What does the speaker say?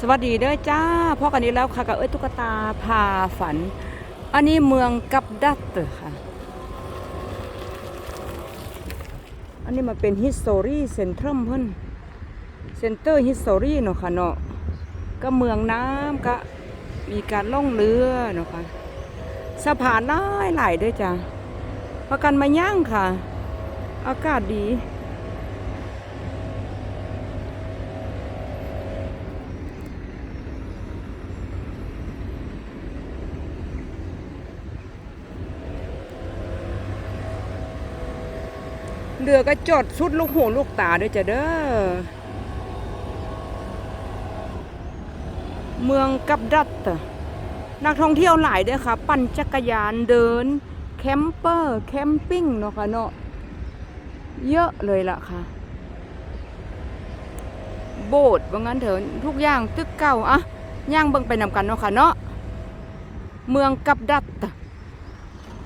สวัสดีเด้อจ้าพอกันนี้แล้วค่ะกับเอ้ยตุ๊กตาพาฝัน อันนี้เมืองกับดัตเตอร์ค่ะ อันนี้มาเป็น History Centrum เพิ่น Center History เนาะค่ะเนาะก็เมืองน้ำก็มีการล่องเรือเนาะค่ะสะพานหลายหลายๆเด้วยจ้าประกันมาย่างค่ะ อากาศดี เรือก็จอดสุดลูกหูลูกตาด้วยจ้ะเด้อ เมืองกับดัตอะนักท่องเที่ยวหลายเด้อค่ะ ปั่นจักรยานเดิน แคมเปอร์ แคมปิ้งเนาะค่ะเนาะเยอะเลยล่ะค่ะ โบสถ์ว่างั้นเถอะทุกอย่างตึกเก่าอะย่างเบิ่งไปนำกันเนาะค่ะเนาะเมืองกับดัตอะ